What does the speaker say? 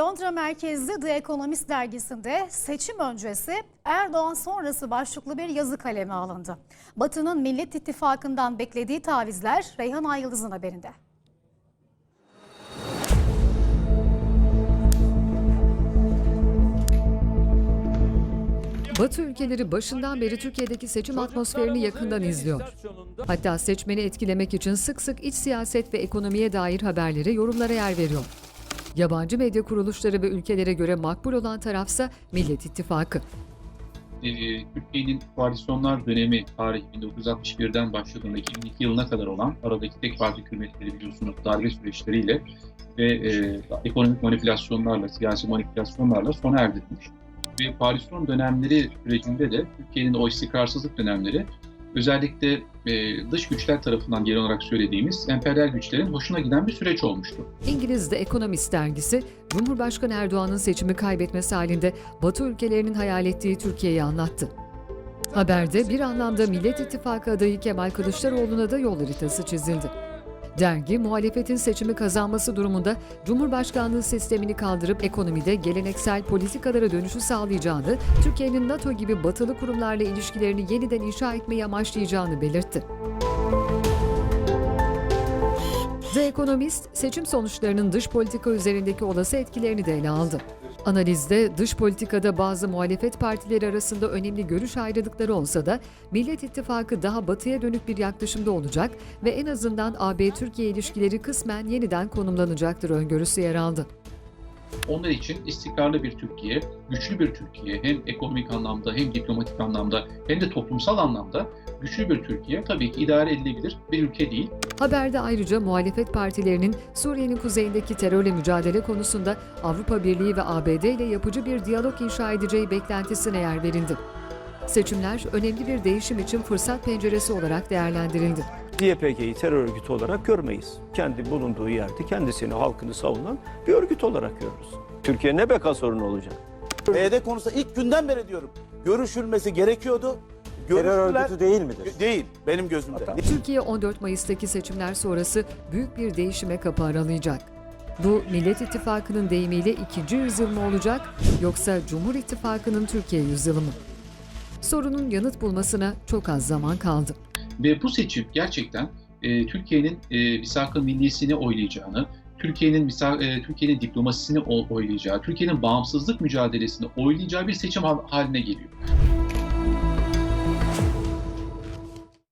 Londra merkezli The Economist dergisinde seçim öncesi Erdoğan sonrası başlıklı bir yazı kaleme alındı. Batı'nın Millet İttifakı'ndan beklediği tavizler Reyhan Ayyıldız'ın haberinde. Batı ülkeleri başından beri Türkiye'deki seçim atmosferini yakından izliyor. Hatta seçmeni etkilemek için sık sık iç siyaset ve ekonomiye dair haberlere, yorumlara yer veriyor. Yabancı medya kuruluşları ve ülkelere göre makbul olan tarafsa Millet İttifakı. e, Türkiye'nin koalisyonlar dönemi tarih 1961'den başladığında 2002 yılına kadar olan aradaki tek parti hükümetleri biliyorsunuz darbe süreçleriyle ve e, ekonomik manipülasyonlarla, siyasi manipülasyonlarla sona erdirilmiş. Ve koalisyon dönemleri sürecinde de Türkiye'nin o istikrarsızlık dönemleri özellikle e, dış güçler tarafından genel olarak söylediğimiz emperyal güçlerin hoşuna giden bir süreç olmuştu. İngiliz The Economist dergisi, Cumhurbaşkanı Erdoğan'ın seçimi kaybetmesi halinde Batı ülkelerinin hayal ettiği Türkiye'yi anlattı. Haberde bir anlamda Millet İttifakı adayı Kemal Kılıçdaroğlu'na da yol haritası çizildi. Dergi, muhalefetin seçimi kazanması durumunda Cumhurbaşkanlığı sistemini kaldırıp ekonomide geleneksel politikalara dönüşü sağlayacağını, Türkiye'nin NATO gibi batılı kurumlarla ilişkilerini yeniden inşa etmeyi amaçlayacağını belirtti. The Economist, seçim sonuçlarının dış politika üzerindeki olası etkilerini de ele aldı. Analizde dış politikada bazı muhalefet partileri arasında önemli görüş ayrılıkları olsa da Millet İttifakı daha batıya dönük bir yaklaşımda olacak ve en azından AB-Türkiye ilişkileri kısmen yeniden konumlanacaktır öngörüsü yer aldı. Onlar için istikrarlı bir Türkiye, güçlü bir Türkiye hem ekonomik anlamda hem diplomatik anlamda hem de toplumsal anlamda güçlü bir Türkiye tabii ki idare edilebilir bir ülke değil. Haberde ayrıca muhalefet partilerinin Suriye'nin kuzeyindeki terörle mücadele konusunda Avrupa Birliği ve ABD ile yapıcı bir diyalog inşa edeceği beklentisine yer verildi. Seçimler önemli bir değişim için fırsat penceresi olarak değerlendirildi. YPG'yi terör örgütü olarak görmeyiz. Kendi bulunduğu yerde kendisini, halkını savunan bir örgüt olarak görürüz. Türkiye ne beka sorunu olacak? PYD konusunda ilk günden beri diyorum. Görüşülmesi gerekiyordu. Terör Görüştüler. örgütü değil midir? Değil benim gözümde. Türkiye 14 Mayıs'taki seçimler sonrası büyük bir değişime kapı aralayacak. Bu Millet İttifakı'nın deyimiyle ikinci yüzyıl mı olacak yoksa Cumhur İttifakı'nın Türkiye yüzyılı mı? Sorunun yanıt bulmasına çok az zaman kaldı. Ve bu seçim gerçekten e, Türkiye'nin e, misak-ı milliyesini oylayacağını, Türkiye'nin e, Türkiye'nin diplomasisini oylayacağı, Türkiye'nin bağımsızlık mücadelesini oylayacağı bir seçim hal- haline geliyor.